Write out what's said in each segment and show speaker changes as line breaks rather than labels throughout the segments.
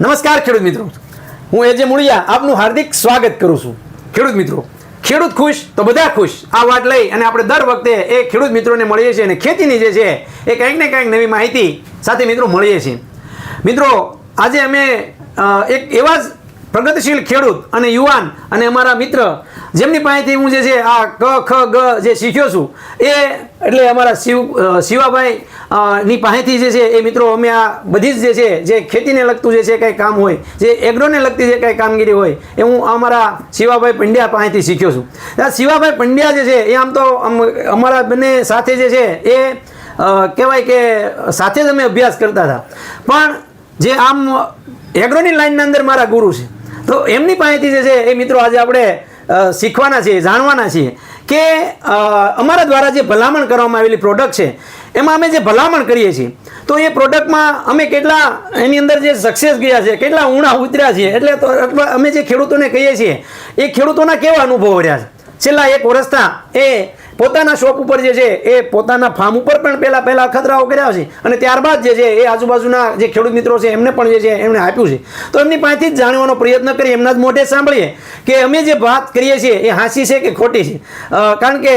નમસ્કાર ખેડૂત મિત્રો. હું એજે મુળિયા આપનું હાર્દિક સ્વાગત કરું છું. ખેડૂત મિત્રો, ખેડૂત ખુશ તો બધા ખુશ. આ વાત લઈ અને આપણે દર વખતે એ ખેડૂત મિત્રોને મળીએ છીએ અને ખેતીની જે છે એ કંઈક ને કંઈક નવી માહિતી સાથે મિત્રો મળીએ છીએ. મિત્રો, આજે અમે એક એવા જ પ્રગતિશીલ ખેડૂત અને યુવાન અને અમારા મિત્ર, જેમની પાસેથી હું જે છે આ ક, ખ, ગ જે શીખ્યો છું, એ એટલે અમારા શિવ શિવાભાઈ ની પાસેથી જે છે એ મિત્રો, અમે આ બધી જ જે છે, જે ખેતીને લગતું જે છે કંઈ કામ હોય, જે એગ્રોને લગતી જે કંઈ કામગીરી હોય, એ હું અમારા શિવાભાઈ પંડ્યા પાસેથી શીખ્યો છું. શિવાભાઈ પંડ્યા જે છે, એ આમ તો અમારા બંને સાથે જે છે, એ કહેવાય કે સાથે જ અમે અભ્યાસ કરતા હતા. પણ જે આમ એગ્રોની લાઇનના અંદર મારા ગુરુ છે તો એમની પાસેથી જે છે એ મિત્રો આજે આપણે શીખવાના છીએ, જાણવાના છીએ કે અમારા દ્વારા જે ભલામણ કરવામાં આવેલી પ્રોડક્ટ છે, એમાં અમે જે ભલામણ કરીએ છીએ, તો એ પ્રોડક્ટમાં અમે કેટલા, એની અંદર જે સક્સેસ ગયા છે, કેટલા ઊણા ઉતર્યા છીએ, એટલે તો અમે જે ખેડૂતોને કહીએ છીએ, એ ખેડૂતોના કેવા અનુભવો રહ્યા છે? છેલ્લા એક વર્ષના એ પોતાના શોપ ઉપર જે છે એ પોતાના ફાર્મ ઉપર પણ પહેલાં પહેલા ખતરાઓ કર્યા છે અને ત્યારબાદ જે છે એ આજુબાજુના જે ખેડૂત મિત્રો છે એમને પણ જે છે એમણે આપ્યું છે. તો એમની પાસેથી જ જાણવાનો પ્રયત્ન કરીએ, એમના જ મોઢે સાંભળીએ કે અમે જે વાત કરીએ છીએ એ હાંસી છે કે ખોટી છે? કારણ કે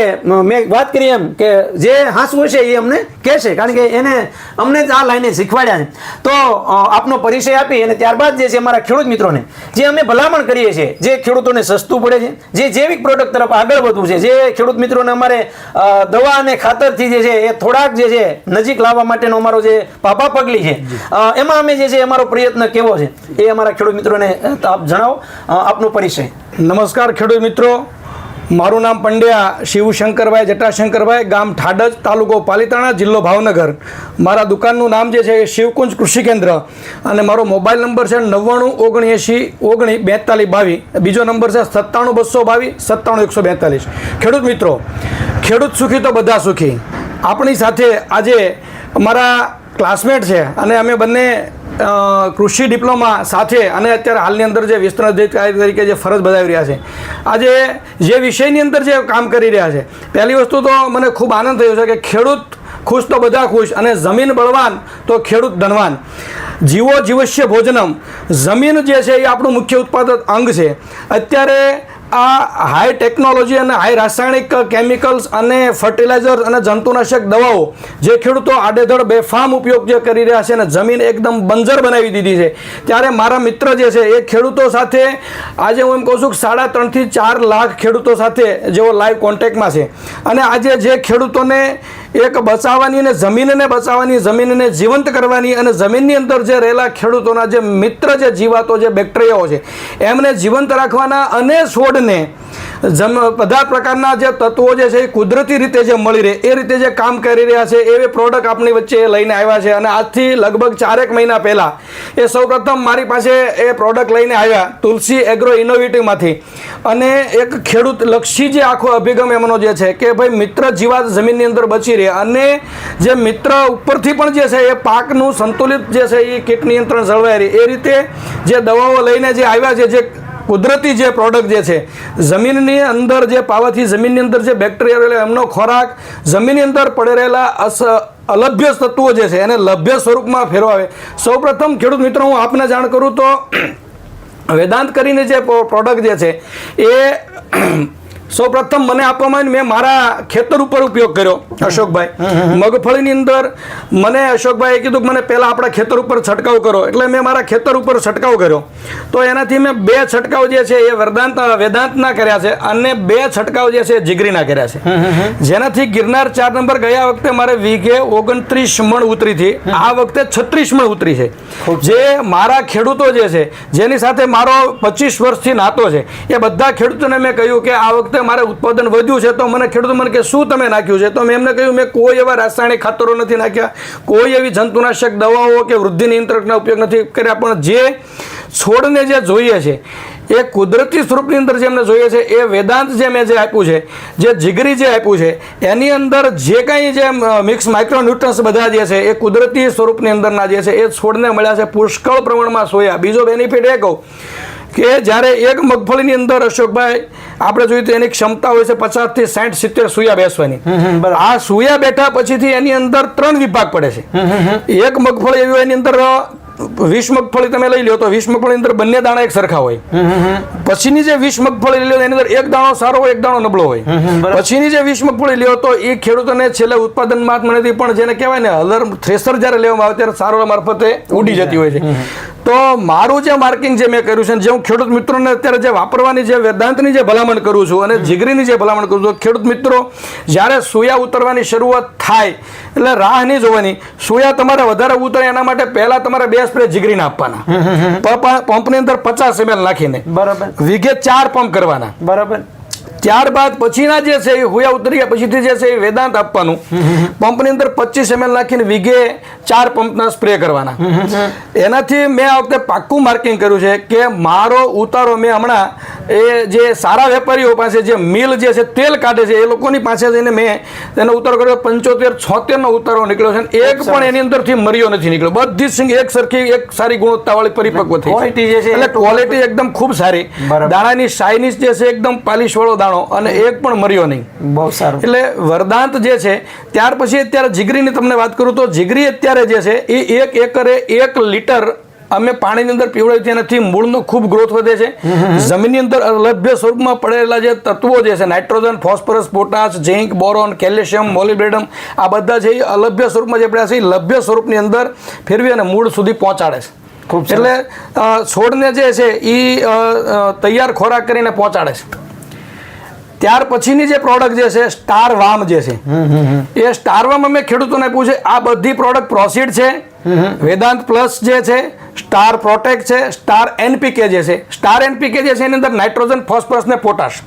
મેં વાત કરી એમ કે જે હાંસવું છે એ અમને કહેશે કારણ કે એને અમને જ આ લાઈને શીખવાડ્યા છે. તો આપનો પરિચય આપી અને ત્યારબાદ જે છે અમારા ખેડૂત મિત્રોને, જે અમે ભલામણ કરીએ છીએ, જે ખેડૂતોને સસ્તું પડે છે, જે જૈવિક પ્રોડક્ટ તરફ આગળ વધવું છે, જે ખેડૂત મિત્રોને અમારે અ, દવા અને ખાતરથી જે છે એ થોડાક જે છે નજીક લાવવા માટેનો અમારો જે પાપા પગલી છે. એમાં અમે જે છે અમારો પ્રયત્ન કેવો છે એ અમારા ખેડૂત મિત્રોને આપ જણાવો. આપનો પરિચય.
નમસ્કાર ખેડૂત મિત્રો. મારું નામ પંડ્યા શિવશંકરભાઈ જટાશંકરભાઈ, ગામ ઠાડજ, તાલુકો પાલીતાણા, જિલ્લો ભાવનગર. મારા દુકાનનું નામ જે છે એ શિવકુંજ કૃષિ કેન્દ્ર. અને મારો મોબાઈલ નંબર છે નવ્વાણું ઓગણએંશી ઓગણી બેતાલીસ બાવીસ. બીજો નંબર છે સત્તાણું બસો બાવીસ, સત્તાણું એકસો બેતાલીસ. ખેડૂત મિત્રો, ખેડૂત સુખી તો બધા સુખી. આપણી સાથે આજે અમારા ક્લાસમેટ છે. અને અમે બંને કૃષિ ડિપ્લોમા સાથે અને અત્યારે હાલની અંદર જે વિસ્તરણ અધિકારી તરીકે જે ફરજ બજાવી રહ્યા છે. આજે જે વિષયની અંદર જે કામ કરી રહ્યા છે, પહેલી વસ્તુ તો મને ખૂબ આનંદ થયો છે કે ખેડૂત ખુશ તો બધા ખુશ અને જમીન બળવાન તો ખેડૂત ધનવાન. જીવો જીવસ્ય ભોજનમ. જમીન જે છે એ આપણું મુખ્ય ઉત્પાદક અંગ છે. અત્યારે આ હાઈ ટેકનોલોજી અને હાઈ રાસાયણિક કેમિકલ્સ અને ફર્ટિલાઇઝર અને જંતુનાશક દવાઓ જે ખેડૂતો આડેધડ બેફામ ઉપયોગ જે કરી રહ્યા છે અને જમીન એકદમ બંજર બનાવી દીધી છે. ત્યારે મારા મિત્ર જે છે એ ખેડૂતો સાથે આજે હું એમ કહું છું કે સાડા ત્રણથી ચાર લાખ ખેડૂતો સાથે જેઓ લાઈવ કોન્ટેક્ટમાં છે. અને આજે જે ખેડૂતોને એક બચાવવાની અને જમીનને બચાવવાની, જમીનને જીવંત કરવાની અને જમીનની અંદર જે રહેલા ખેડૂતોના જે મિત્ર, જે જીવાતો, જે બેક્ટેરિયાઓ છે, એમને જીવંત રાખવાના અને છોડને જમ, બધા પ્રકારના જે તત્વો જે છે એ કુદરતી રીતે જે મળી રહે, એ રીતે જે કામ કરી રહ્યા છે, એવી પ્રોડક્ટ આપણી વચ્ચે લઈને આવ્યા છે અને આજથી લગભગ ચારેક મહિના પહેલાં એ સૌપ્રથમ મારી પાસે એ પ્રોડક્ટ લઈને આવ્યા, તુલસી એગ્રો ઇનોવેટિવમાંથી અને એક ખેડૂત લક્ષી જે આખો અભિગમ એમનો જે છે કે ભાઈ મિત્ર, જીવાત જમીનની અંદર બચી રહે અને જે મિત્ર ઉપરથી પણ જે છે એ પાકનું સંતુલિત જે છે એ કીટ નિયંત્રણ જળવાઈ રહે. એ રીતે જે દવાઓ લઈને જે આવ્યા છે, જે કુદરતી જે પ્રોડક્ટ જે છે, જમીનની અંદર જે પાવાથી જમીનની અંદર જે બેક્ટેરિયા રહેલા, એમનો ખોરાક જમીનની અંદર પડી રહેલા અસ અલભ્ય તત્વો જે છે એને લભ્ય સ્વરૂપમાં ફેરવાવે. સૌપ્રથમ ખેડૂત મિત્રો, હું આપને જાણ કરું તો, વેદાંત કરીને જે પ્રોડક્ટ જે છે એ સૌપ્રથમ મને આપવામાં મેં મારા ખેતર ઉપર ઉપયોગ કર્યો અશોકભાઈ. મગફળીની અંદર મને અશોકભાઈએ કીધું કે મને પહેલાં આપણા ખેતર ઉપર છંટકાવ કરો. એટલે મેં મારા ખેતર ઉપર છંટકાવ કર્યો. તો એનાથી મેં બે છંટકાવ જે છે એ વેદાંત વેદાંતના કર્યા છે અને બે છંટકાવ જે છે જીગરીના કર્યા છે. જેનાથી ગિરનાર ચાર નંબર ગયા વખતે મારે વીઘે ઓગણત્રીસ મણ ઉતરી હતી. આ વખતે છત્રીસ મણ ઉતરી છે. જે મારા ખેડૂતો જે છે જેની સાથે મારો પચીસ વર્ષથી નાતો છે એ બધા ખેડૂતોને મેં કહ્યું કે આ વખતે મારે ઉત્પાદન વધ્યું છે તો મને ખેડૂતો મને કે, શું તમે નાખ્યું છે? તો મેં એમને કહ્યું, મેં કોઈ એવા રાસાયણિક ખાતરો નથી નાખ્યા. કોઈ એવી જંતુનાશક દવાઓ કે વૃદ્ધિ નિયંત્રકના ઉપયોગ નથી કર્યા. પણ જે છોડને જે જોઈએ છે, એ કુદરતી સ્વરૂપની અંદર જે અમને જોઈએ છે, એ વેદાંત જે મેં જે આપ્યું છે, જે જીગરી જે આપ્યું છે, એની અંદર જે કંઈ જે મિક્સ માઇક્રોન્યુટ્રન્સ બધા જે છે, એ કુદરતી સ્વરૂપની અંદરના જે છે, એ છોડને મળ્યા છે. પુષ્કળ પ્રમાણમાં સોયા. બીજો બેનિફિટ એ કહું કે જ્યારે એક મગફળીની અંદર અશોકભાઈ આપણે જોઈએ તો એની ક્ષમતા હોય છે પચાસથી સાઠ સિત્તેર સુયા બેસવાની. આ સુયા બેઠા પછીથી એની અંદર ત્રણ વિભાગ પડે છે. એક મગફળી એવી એની અંદર વીસ મગફળી તમે લઈ લો તો વીસ મગફળી અંદર બંને દાણા એક સરખા હોય. પછીની જે વીસ મગફળી લઈ લો એની અંદર એક દાણો સારો હોય એક દાણો નબળો હોય. પછીની જે વીસ મગફળી લ્યો તો એ ખેડૂતોને છેલ્લે ઉત્પાદન નથી પણ જેને કહેવાય ને હલર થ્રેસર જ્યારે લેવામાં આવે ત્યારે સારો મારફતે ઉડી જતી હોય છે. તો મારું જે માર્કિંગ જે મેં કર્યું છે જે હું ખેડૂત મિત્રોને અત્યારે જે વાપરવાની જે વેદાંતની જે ભલામણ કરું છું અને જીગરીની જે ભલામણ કરું છું ખેડૂત મિત્રો જ્યારે સોયા ઉતરવાની શરૂઆત થાય એટલે રાહ નહીં જોવાની. સોયા તમારે વધારે ઉતરે એના માટે પહેલા તમારે બે સ્પ્રે જીગરીને આપવાના. પંપની અંદર પચાસ એમએલ નાખીને.
બરાબર.
વીઘે ચાર પંપ કરવાના.
બરાબર.
ત્યારબાદ પછીના જે છે એ હુયા ઉતરી ગયા. પછીથી જે છે એ વેદાંત આપવાનું. પંપની અંદર પચીસ એમએલ નાખીને વીઘે ચાર પંપના સ્પ્રે કરવાના. એનાથી મેં આ વખતે પાક્કું માર્કિંગ કર્યું છે કે મારો ઉતારો મેં હમણાં એ જે સારા વેપારીઓ પાસે જે મિલ જે છે તેલ કાઢે છે એ લોકોની પાસે જઈને મેં તેનો ઉતારો કર્યો. પંચોતેર છોતેર નો ઉતારો નીકળ્યો છે એક પણ એની અંદરથી મર્યો નથી નીકળ્યો. બધી સિંગ એક સરખી એક સારી ગુણવત્તાવાળી પરિપક્વ થઈ છે.
જે છે
એટલે ક્વોલિટી એકદમ ખૂબ સારી. દાણાની શાઇનિશ જે છે એકદમ પાલિશ વાળો દાણો અને એક પણ મર્યો નહીં.
બહુ સારું.
એટલે વરદાંત જે છે ત્યાર પછી અત્યારે જીગરીની તમને વાત કરું તો જીગરી અત્યારે જે છે એ એક એકરે એક લીટર અમે પાણીની અંદર પીવડાવી તેનાથી મૂળનો ખૂબ ગ્રોથ વધે છે. જમીનની અંદર અલભ્ય સ્વરૂપમાં પડેલા જે તત્વો જે છે nitrogen phosphorus potash zinc boron calcium molybdenum આ બધા છે એ અલભ્ય સ્વરૂપમાં જે પડ્યા છે એ લભ્ય સ્વરૂપની અંદર ફેરવી અને મૂળ સુધી પહોંચાડે છે. એટલે છોડને જે છે એ તૈયાર ખોરાક કરીને પહોંચાડે છે. ત્યાર પછીની જે પ્રોડક્ટ જે છે સ્ટાર વામ જે છે એ સ્ટાર વામ અમે ખેડૂતોને પૂછે આ બધી પ્રોડક્ટ પ્રોસીડ છે? વેદાંત પ્લસ જે છે સ્ટાર પ્રોટેક્ટ છે સ્ટાર એનપીકે જે છે. સ્ટાર એનપીકે જે છે એની અંદર નાઇટ્રોજન ફોસ્ફરસ ને પોટાશ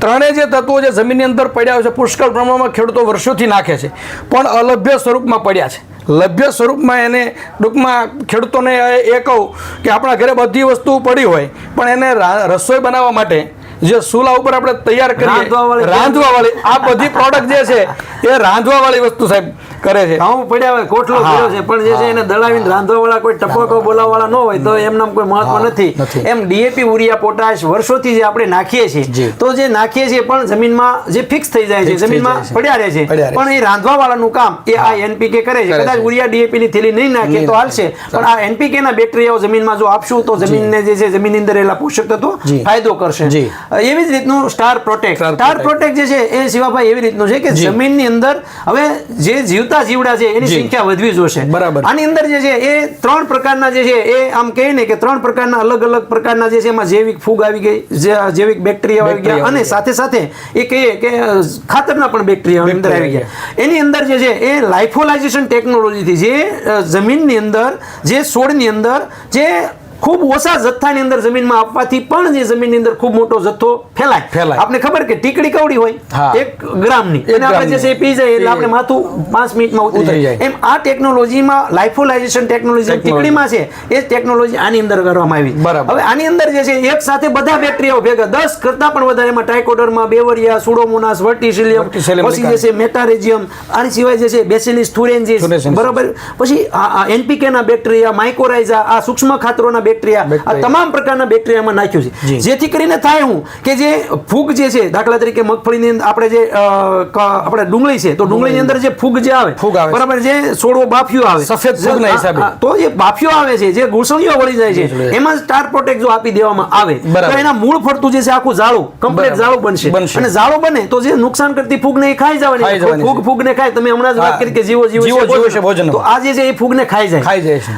ત્રણેય જે તત્વો જે જમીનની અંદર પડ્યા હોય છે પુષ્કળ પ્રમાણમાં ખેડૂતો વર્ષોથી નાખે છે પણ અલભ્ય સ્વરૂપમાં પડ્યા છે. લભ્ય સ્વરૂપમાં એને ટૂંકમાં ખેડૂતોને એ કહું કે આપણા ઘરે બધી વસ્તુ પડી હોય પણ એને રસોઈ બનાવવા માટે જે સુલા ઉપર આપણે તૈયાર કરીએ રાંધવા વાળી આ બધી પ્રોડક્ટ જે છે એ રાંધવા વાળી વસ્તુ સાહેબ. કરે છે.
ઘઉં પડ્યા હોય કોટલો પડ્યો છે પણ જે છે એને દળાવીને રાંધવાવાળા કોઈ ટપકો બોલાવવાળા ન હોય તો એમ કોઈ મહત્વ
નથી.
એમ ડીએપી યુરિયા પોટાશ વર્ષોથી જે આપણે નાખીએ છીએ તો જે નાખીએ છીએ પણ જમીનમાં જે ફિક્સ થઈ જાય છે જમીનમાં પડ્યા રહે છે. પણ એ રાંધવાવાળાનું કામ એ આ એનપીકે કરે છે. કદાચ યુરિયા ડીએપી ની થેલી નહીં નાખીએ તો હાલશે. પણ આ એનપીકે ના બેક્ટેરિયાઓ જમીનમાં જો આપશું તો જમીનને જે છે જમીનની અંદર રહેલા પોષક તત્વો ફાયદો કરશે. એવી જ રીતનું સ્ટાર પ્રોટેક્ટ. Star protect. જે છે એ શિવાભાઈ એવી રીતનું છે કે. જમીનની અંદર હવે જે જીવતા જીવડા છે એની સંખ્યા વધવી જોશે.
બરાબર.
આની અંદર જે છે એ ત્રણ પ્રકારના જે છે એ આમ કહે ને કે ત્રણ પ્રકારના અલગ અલગ પ્રકારના જે છે એમાં જૈવિક ફૂગ આવી ગઈ જૈવિક બેક્ટેરિયા આવી ગયા અને સાથે સાથે એ કહીએ કે ખાતરના પણ બેક્ટેરિયા અંદર આવી ગયા. એની અંદર જે છે એ લાઇફોલાઇઝેશન ટેકનોલોજીથી જે જમીનની અંદર જે છોડની અંદર જે ખૂબ ઓછા જથ્થાની અંદર જમીનમાં આપવાથી પણ જે જમીનની અંદર ખૂબ મોટો જથ્થો ફેલાય.
ફેલાય.
આપને ખબર કે ટીકડી કવડી હોય? એક ગ્રામની. એને આપણે જે છે પી જાય એટલે આપણે માથું પાંચ મિનિટમાં ઉતરી જાય. એમ આ ટેકનોલોજીમાં લાઇફોલાઇઝેશન ટેકનોલોજી ટીકડીમાં છે એ ટેકનોલોજી આની અંદર કરવામાં આવી. હવે આની અંદર જે છે એક સાથે બધા બેક્ટેરિયાઓ ભેગા. દસ કરતા પણ વધારે એમાં ટ્રાઇકોડરમાં બેવરિયા સુડોમોનાસ વર્ટિસિલિયમ પછી જે છે મેટારેજિયમ આની સિવાય જે છે બેસિલિસ થુરેન્જીસ. બરાબર? પછી આ એનપીકે ના બેક્ટેરિયા માઇકોરાઇઝા આ સૂક્ષ્મ ખાતરોના બેક્ટેરિયા આ તમામ પ્રકારના બેક્ટેરિયામાં નાખ્યું છે. જેથી કરીને થાય હું કે જે ફૂગ જે છે દાખલા તરીકે મગફળીની અંદર આપણે જે આપણે ડુંગળી છે તો ડુંગળીની અંદર જે ફૂગ જે આવે
ફૂગ આવે
બરાબર જે છોડવો બાફિયો આવે.
સફેદ ફૂગના હિસાબે.
તો જે બાફિયો આવે છે જે ગુસળીઓ વળી જાય છે એમાં સ્ટાર પ્રોટેક્ટ જો આપી દેવામાં આવે તો એના મૂળ ફરતું જે છે આખું ઝાડું કમ્પ્લીટ. ઝાડું બનશે. અને ઝાડું બને તો જે નુકસાન કરતી ફૂગને એ ખાઈ જવાની ફૂગ. ફૂગને ખાય તમે હમણાં જ વાત કરી કે જીવો જીવો
જીવો છે ભોજન
તો આ જે છે એ ફૂગને ખાઈ જાય.
ખાઈ જાય છે.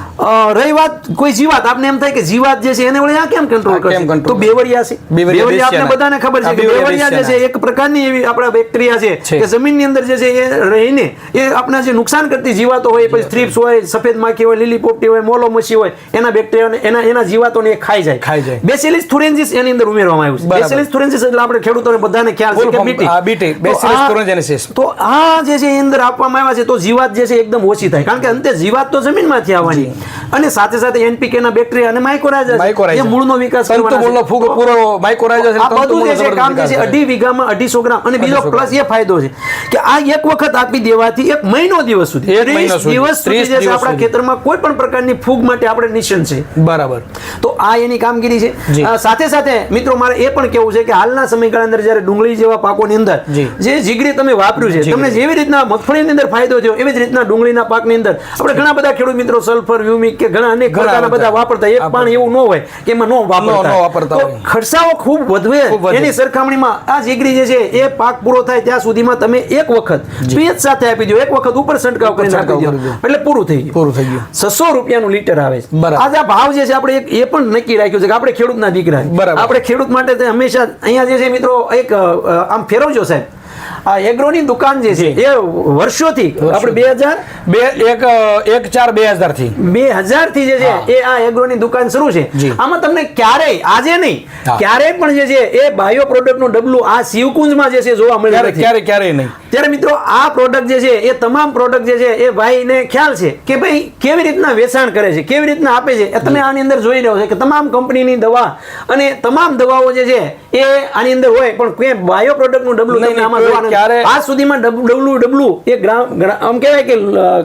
રહી વાત કોઈ જીવાત આપને એમ થાય કે જીવાત જે છે એને વળી આ કેમ કંટ્રોલ કરશે? તો બેવરિયા છે.
બેવરિયા
આપણે બધાને ખબર છે કે
બેવરિયા
જે છે એક પ્રકારની એવી આપણા બેક્ટેરિયા
છે.
કે જમીનની અંદર જે છે એ રહીને એ આપણા જે નુકસાન કરતી જીવાતો હોય પછી થ્રીપ્સ હોય. સફેદ માખી હોય લીલી પોપટી હોય મોલોમસી હોય એના બેક્ટેરિયાને એના એના જીવાતોને એ ખાઈ જાય.
ખાઈ જાય.
બેસિલિસ થુરેન્સિસ એની અંદર ઉમેરવામાં આવ્યું છે. બેસિલિસ થુરેન્સિસ એટલે આપણે ખેડૂતોને બધાને ખ્યાલ છે કે બીટી.
બીટી, Bacillus
આ- તો આ જે છે એ અંદર આપવામાં આવ્યા છે તો જીવાત જે છે એકદમ ઓછી થાય. કારણ કે અંતે જીવાત તો જમીનમાંથી આવવાની. અને સાથે સાથે એનપીકે ના બેક્ટેરિયા અને માઇકોરાઇઝર છે. મૂળનો વિકાસ
તંતુ મૂળનો ફૂગ પૂરો માઇકોરાઇઝા
આ બધું જે છે કામ જે છે અઢી વીઘામાં અઢીસો ગ્રામ. અને બીજો પ્લસ એ ફાયદો છે કે આ એક વખત આપી દેવાથી એક મહિનો દિવસ સુધી
એક મહિનો
30
સુધી,
દિવસ સુધી જે આપણા ખેતરમાં કોઈ પણ પ્રકારની ફૂગ માટે આપણે નિશાન છે.
બરાબર.
તો આ એની કામગીરી છે. સાથે સાથે મિત્રો મારે એ પણ કેવું છે કે હાલના સમયગાળા અંદર જ્યારે ડુંગળી જેવા પાકોની અંદર
જે.
જીગરી તમે વાપર્યું છે તમને જેવી રીતના મગફળીની અંદર ફાયદો થયો એવી જ રીતના ડુંગળીના પાકની અંદર. આપણે ઘણા બધા ખેડૂત મિત્રો સલ્ફર વ્યુમિક કે ઘણા અનેક પ્રકારના બધા.
વાપરતા
વાપરતા એક પણ એવું ન હોય કે એમાં ન વાપરતા
વાપરતા.
ખર્ચાઓ ખૂબ વધવે.
વધે.
એની સરખામણીમાં આ જીગરી જે છે એ પાક પૂરો થાય ત્યાં સુધીમાં તમે એક વખત પેજ સાથે આપી દો એક વખત ઉપર છંટકાવ કરીને આપી દો એટલે પૂરું થઈ ગયું.
પૂરું થઈ ગયું.
છસો રૂપિયાનું લીટર આવે છે. આજે આ ભાવ જે છે આપણે એક એ પણ નક્કી રાખ્યું છે કે આપણે ખેડૂતના દીકરા. આપણે ખેડૂત માટે હંમેશા અહીંયા જે છે મિત્રો એક આમ ફેરવજો સાહેબ. આ એગ્રોની દુકાન જે છે એ વર્ષોથી આપણે બે હજાર
બે એક એક ચાર બે હજારથી
બે હજારથી જે છે એ આ એગ્રોની દુકાન શરૂ છે. આમાં તમને ક્યારેય આજે નહીં ક્યારેય પણ જે છે એ બાયો પ્રોડક્ટનું ડબલું આ શિવકુંજમાં જે છે જોવા મળે
ક્યારે ક્યારે ક્યારેય નહીં.
ત્યારે મિત્રો આ પ્રોડક્ટ જે છે એ તમામ પ્રોડક્ટ જે છે એ ભાઈને ખ્યાલ છે કે ભાઈ કેવી રીતના વેચાણ કરે છે કેવી રીતના આપે છે તમે આની અંદર જોઈ રહ્યો છે કે તમામ કંપનીની દવા અને તમામ દવાઓ જે છે એ આની અંદર હોય પણ કોઈ બાયો પ્રોડક્ટનું ડબલું તમને આમાં
ક્યારે-
આજ સુધીમાં ડબલું ડબલું એ ગ્રામ આમ કહેવાય કે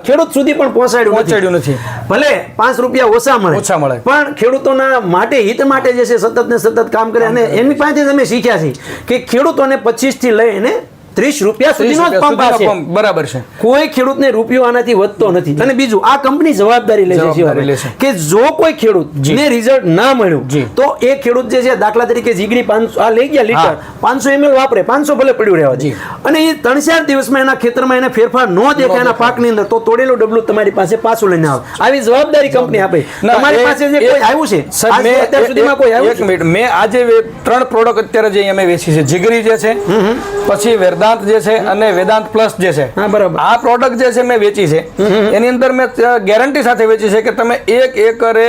ખેડૂત સુધી પણ પહોંચાડ્યું
પહોંચાડ્યું નથી.
ભલે પાંચ રૂપિયા ઓછા મળે
ઓછા મળે.
પણ ખેડૂતોના માટે હિત માટે જે છે સતત ને સતત કામ કરે અને એની પાસેથી તમે શીખ્યા છે કે ખેડૂતોને પચીસથી લઈને ત્રીસ રૂપિયા સુધીનો જ પંપ આપશે
બરાબર છે.
કોઈ ખેડૂતને રૂપિયો આનાથી વધતો નથી. અને બીજું આ કંપની જવાબદારી લે છે. કે જો કોઈ ખેડૂત ને રિઝલ્ટ ના મળ્યું તો એ ખેડૂત જે છે દાખલા તરીકે જીગડી પાંચસો આ લઈ ગયા લીટર પાંચસો એમએલ વાપરે પાંચસો ભલે પડ્યું રહેવા. અને એ ત્રણ ચાર દિવસમાં એના ખેતરમાં એને ફેરફાર ન દેખાય એના પાકની અંદર તો તોડેલું ડબલું તમારી પાસે પાછું લઈને આવે. આવી જવાબદારી કંપની આપે. તમારી પાસે જે કોઈ આવ્યું છે અત્યાર સુધીમાં કોઈ આવ્યું
મિનિટ. મેં આજે ત્રણ પ્રોડક્ટ અત્યારે જે અમે વેચી છે. જીગરી જે છે પછી વેદાંત જે છે અને વેદાંત પ્લસ જે છે
હા, બરાબર.
આ પ્રોડક્ટ જે છે મેં વેચી છે એની અંદર મેં ગેરંટી સાથે વેચી છે કે તમે એક એકરે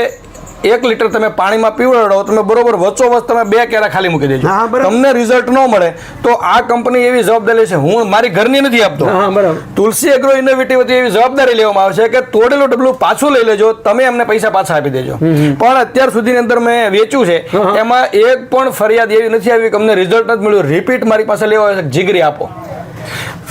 એક લીટર તમે પાણીમાં પીવડાવો તમે બરોબર વચ્ચોવચ તમે બે કેરા ખાલી મૂકી દેજો. તમને રિઝલ્ટ ન મળે તો આ કંપની એવી જવાબદારી છે. હું મારી ઘરની નથી આપતો. તુલસી એગ્રો ઇનોવેટિવ હતી એવી જવાબદારી લેવામાં આવશે કે તોડેલું ડબલું પાછું લઈ લેજો તમે અમને પૈસા પાછા આપી દેજો. પણ અત્યાર સુધીની અંદર મેં વેચ્યું છે એમાં એક પણ ફરિયાદ એવી નથી આવી કે અમને રિઝલ્ટ નથી મળ્યું. રિપીટ મારી પાસે લેવા આવે જીગરી આપો.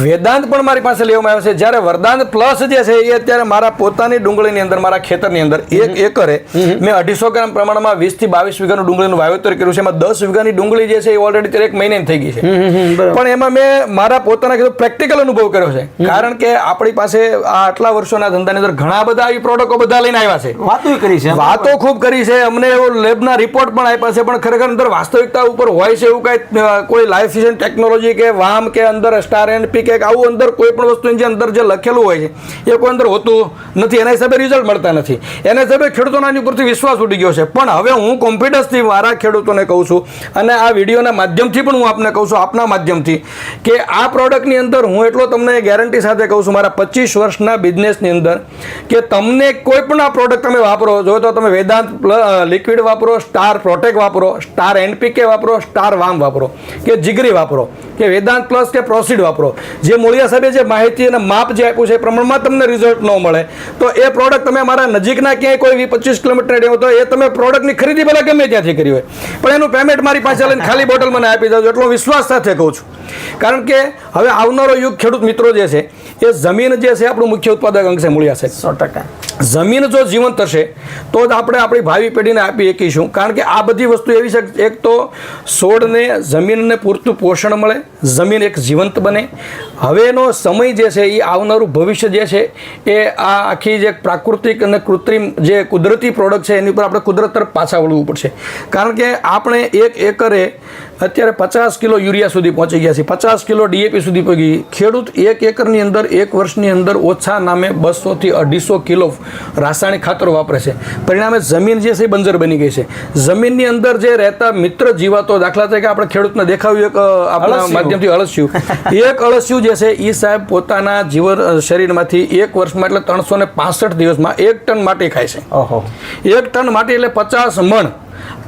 વેદાંત પણ મારી પાસે લેવામાં આવે છે. જ્યારે વરદાન પ્લસ જે છે એ અત્યારે મારા પોતાની ડુંગળીની અંદર મારા ખેતરની અંદર એક એકરે મેં અઢીસો ગ્રામ પ્રમાણમાં વીસથી બાવીસ વીઘાનું ડુંગળીનું વાવેતર કર્યું છે. એમાં દસ વીઘાની ડુંગળી જે છે એ ઓલરેડી એક મહિને થઈ ગઈ છે. પણ એમાં મેં મારા પોતાના કીધું પ્રેક્ટિકલ અનુભવ કર્યો છે. કારણ કે આપણી પાસે આ આટલા વર્ષોના ધંધાની અંદર ઘણા બધા આવી પ્રોડક્ટો બધા લઈને આવ્યા છે.
વાતો કરી છે.
વાતો ખૂબ કરી છે. અમને એવો લેબના રિપોર્ટ પણ આપ્યા છે. પણ ખરેખર અંદર વાસ્તવિકતા ઉપર હોય છે એવું કાંઈ કોઈ લાઈફ ટેકનોલોજી કે વામ કે અંદર સ્ટાર એન્ડ પી કે આવું અંદર કોઈ પણ વસ્તુની જે અંદર જે લખેલું હોય છે, એ કોઈ અંદર હોતું નથી. એના હિસાબે રિઝલ્ટ મળતા નથી. એના હિસાબે ખેડૂતોના ઉપરથી વિશ્વાસ ઉડી ગયો છે. પણ હવે હું કોન્ફિડન્સથી મારા ખેડૂતોને કહું છું અને આ વિડીયોના માધ્યમથી પણ હું આપને કહું છું, આપના માધ્યમથી, કે આ પ્રોડક્ટની અંદર હું એટલો તમને ગેરંટી સાથે કહું છું, મારા પચીસ વર્ષના બિઝનેસની અંદર, કે તમને કોઈ પણ આ પ્રોડક્ટ તમે વાપરો, જો તો તમે વેદાંત લિક્વિડ વાપરો સ્ટાર પ્રોટેક વાપરો સ્ટાર એનપીકે વાપરો સ્ટાર વામ વાપરો, કે જીગરી વાપરો, કે વેદાંત પ્લસ કે પ્રોસીડ વાપરો. જે મૂળિયા સાહેબે જે માહિતી અને માપ જે આપ્યું છે એ પ્રમાણમાં તમને રિઝલ્ટ ન મળે. તો એ પ્રોડક્ટ તમે મારા નજીકના ક્યાંય કોઈ વી પચીસ કિલોમીટર રેડિયો તો એ તમે પ્રોડક્ટની ખરીદી પહેલાં ગમે ત્યાંથી કરી હોય. પણ એનું પેમેન્ટ મારી પાસે લઈને ખાલી બોટલ મને આપી દઉં એટલો વિશ્વાસ સાથે કહું છું. કારણ કે હવે આવનારો યુગ ખેડૂત મિત્રો જે છે, એ જમીન જે છે આપણું મુખ્ય ઉત્પાદક અંગ છે મૂળિયા સાહેબ.
સો ટકા.
જમીન જો જીવંત હશે, તો જ આપણે આપણી ભાવિ પેઢીને આપી શકીશું. કારણ કે આ બધી વસ્તુ એવી છે, એક તો છોડને જમીનને પૂરતું પોષણ મળે, જમીન એક જીવંત બને. હવેનો સમય જે છે એ આવનારું ભવિષ્ય જે છે, એ આ આખી જે પ્રાકૃતિક અને કૃત્રિમ જે કુદરતી પ્રોડક્ટ છે, એની ઉપર આપણે કુદરત તરફ પાછા વળવું પડશે. કારણ કે આપણે એક એકરે અત્યારે પચાસ કિલો યુરિયા સુધી પહોંચી ગયા છે પચાસ કિલો ડીએપી સુધી પહોંચી ખેડૂત એક એકરની અંદર, એક વર્ષની અંદર ઓછા નામે બસોથી અઢીસો કિલો રાસાયણિક ખાતરો વાપરે છે. પરિણામે જમીન જે છે એ બંજર બની ગઈ છે. જમીનની અંદર જે રહેતા મિત્ર જીવાતો દાખલા તરીકે આપણે ખેડૂતને દેખાવ્યું એક આપણા માધ્યમથી અળસિયું. એક અળસિયું જે છે એ સાહેબ પોતાના જીવન શરીરમાંથી એક વર્ષમાં એટલે ત્રણસો ને પાસઠ દિવસમાં એક ટન માટી ખાય છે. એક ટન માટી એટલે પચાસ મણ.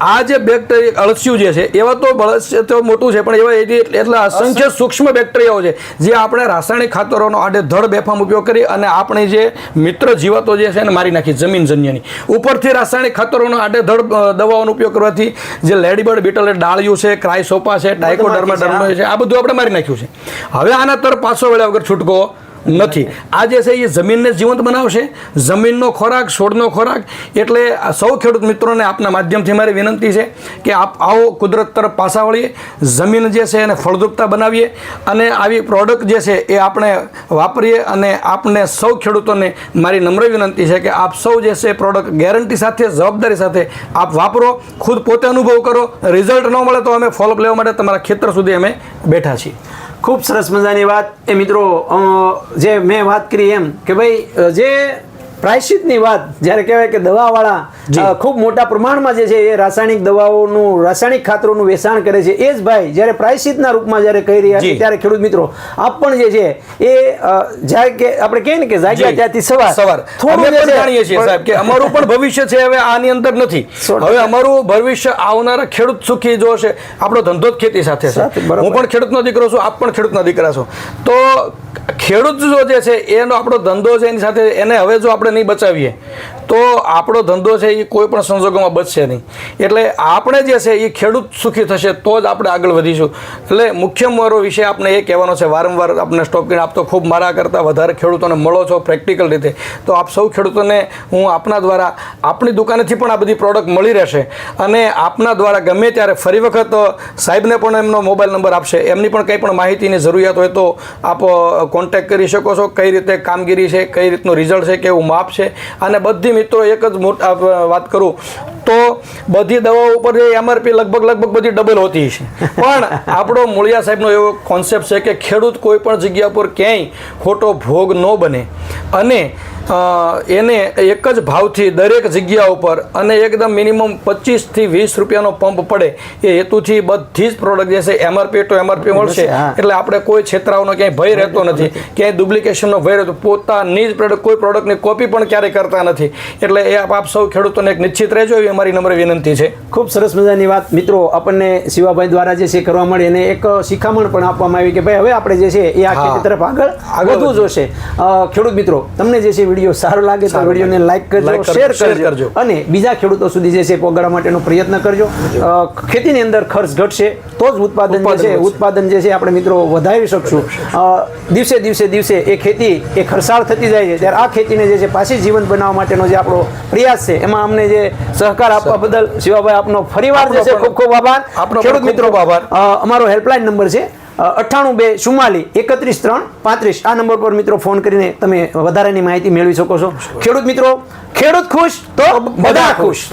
આ જે બેક્ટેરિયા અળસિયું જે છે એવા તો બળસ્ય તો મોટું છે પણ એવા એટલા અસંખ્ય સૂક્ષ્મ બેક્ટેરિયાઓ છે જે આપણે રાસાયણિક ખાતરોનો આડેધડ બેફામ ઉપયોગ કરી અને આપણે જે મિત્ર જીવાતો જે છે એને મારી નાખી જમીનજન્યની ઉપરથી રાસાયણિક ખાતરોનો આડેધડ અ, દવાઓનો ઉપયોગ કરવાથી જે લેડીબર્ડ બીટલ ડાળિયું છે ક્રાઇસોપા છે ડાયકોડર્મા ડર્મા છે આ બધું આપણે મારી નાખ્યું છે. હવે આના તરફ પાછો વળ્યા વગર છૂટકો. નથી. આ જે છે એ જમીનને જીવંત બનાવશે. જમીનનો ખોરાક, છોડનો ખોરાક. એટલે સૌ ખેડૂત મિત્રોને આપના માધ્યમથી મારી વિનંતી છે કે આપ આવો કુદરત તરફ પાછા વળીએ. જમીન જે છે એને ફળદ્રુપતા બનાવીએ અને આવી પ્રોડક્ટ જે છે એ આપણે વાપરીએ અને આપને સૌ ખેડૂતોને મારી નમ્ર વિનંતી છે કે આપ સૌ જે છે પ્રોડક્ટ ગેરંટી સાથે, જવાબદારી સાથે આપ વાપરો, ખુદ પોતે અનુભવ કરો. રિઝલ્ટ ન મળે તો અમે ફોલોઅપ લેવા માટે તમારા ખેતર સુધી અમે બેઠા છીએ.
ખૂબ સરસ મજાની વાત. એ મિત્રો જે મેં વાત કરી એમ કે ભાઈ જે પ્રાયશ્ચિતની વાત જ્યારે કહેવાય કે દવાવાળા ખૂબ મોટા પ્રમાણમાં જે છે એ રાસાયણિક દવાઓનું રાસાયણિક ખાતરોનું વેચાણ કરે છે. એ જ ભાઈ જ્યારે પ્રાયશ્ચિતના રૂપમાં જ્યારે કહી રહ્યા છે ત્યારે ખેડૂત મિત્રો આપ પણ જે છે એ જ્યારે કે આપણે કહીએ ને કે જાગ્યા ત્યાંથી સવાર.
સવાર.
થોડું
જાણીએ છીએ સાહેબ કે અમારું પણ ભવિષ્ય છે હવે આની અંદર નથી. હવે અમારું ભવિષ્ય આવનારા ખેડૂત સુખી જો છે આપણો ધંધો જ ખેતી સાથે છે. હું પણ ખેડૂતનો દીકરો છું આપ પણ ખેડૂતના દીકરા છો. તો ખેડૂત જો જે છે, એનો આપણો ધંધો છે, એની સાથે એને હવે જો આપણે નહીં બચાવીએ તો આપણો ધંધો છે એ કોઈ પણ સંજોગોમાં બચશે નહીં. એટલે આપણે જે છે એ ખેડૂત સુખી થશે તો જ આપણે આગળ વધીશું. એટલે મુખ્ય મારો વિષય આપણે એ કહેવાનો છે, વારંવાર આપણે સ્ટોપ કરીને આપ તો ખૂબ મારા કરતાં વધારે ખેડૂતોને મળો છો પ્રેક્ટિકલ રીતે. તો આપ સૌ ખેડૂતોને હું આપના દ્વારા આપણી દુકાનેથી પણ આ બધી પ્રોડક્ટ મળી રહેશે. અને આપના દ્વારા ગમે ત્યારે ફરી વખત સાહેબને પણ એમનો મોબાઈલ નંબર આપશે. એમની પણ કંઈ પણ માહિતીની જરૂરિયાત હોય તો આપ કોન્ટેક્ટ કરી શકો છો. કઈ રીતે કામગીરી છે, કઈ રીતનું રિઝલ્ટ છે, કેવું માપ છે. અને બધી મિત્રો, એક જ મોટા વાત કરું, તો બધી દવાઓ ઉપર જે એમઆરપી લગભગ લગભગ બધી ડબલ હોતી છે પણ આપણો મૂળિયા સાહેબનો એવો કોન્સેપ્ટ છે કે ખેડૂત કોઈ પણ જગ્યા પર ક્યાંય ખોટો ભોગ ન બને. અને એને એક જ ભાવથી દરેક જગ્યા ઉપર અને એકદમ મિનિમમ પચીસથી વીસ રૂપિયાનો પંપ પડે એ હેતુથી બધી જ પ્રોડક્ટ જે છે એમઆરપી તો એમઆરપી મળશે. એટલે આપણે કોઈ છેતરાવનો ક્યાંય ભય રહેતો નથી. ક્યાંય ડુપ્લિકેશનનો ભય રહેતો. પોતાની જ પ્રોડક્ટ કોઈ પ્રોડક્ટની કોપી પણ ક્યારેય કરતા નથી. એટલે એ આપ આપ સૌ ખેડૂતોને એક નિશ્ચિત રહેજો એવી અમારી નમ્ર વિનંતી છે.
ખૂબ સરસ મજાની વાત. મિત્રો આપણને શિવાભાઈ દ્વારા જે છે કરવા મળી એને એક શિખામણ પણ આપવામાં આવી કે ભાઈ હવે આપણે જે છે એ આ તરફ આગળ
આગળ
વધવું જોશે. ખેડૂત મિત્રો તમને જે છે વીડિયો સારો લાગે તો વિડીયોને લાઈક કરજો શેર કરજો. અને બીજા ખેડૂતો સુધી જે છે પહોંચાડવા માટેનો પ્રયત્ન કરજો. ખેતીની અંદર ખર્ચ ઘટશે તો જ ઉત્પાદન જે છે ઉત્પાદન જે છે આપણે મિત્રો વધારી શકશું. દિવસે દિવસે દિવસે એ ખેતી એ ખરસાળ થતી જાય છે. ત્યારે આ ખેતીને જે છે પાછી જીવંત બનાવવા માટેનો જે આપણો પ્રયાસ છે એમાં અમને જે સહકાર આપવા બદલ શિવાભાઈ આપનો ફરીવાર જે છે ખૂબ ખૂબ આભાર. ખેડૂત મિત્રો
આભાર.
અમારો હેલ્પલાઇન નંબર છે અઠ્ઠાણું બે ચુમ્માલી એકત્રીસ, ત્રણ, પાંત્રીસ. આ નંબર પર મિત્રો ફોન કરીને તમે વધારાની માહિતી મેળવી શકો છો. ખેડૂત મિત્રો, ખેડૂત ખુશ તો બધા ખુશ.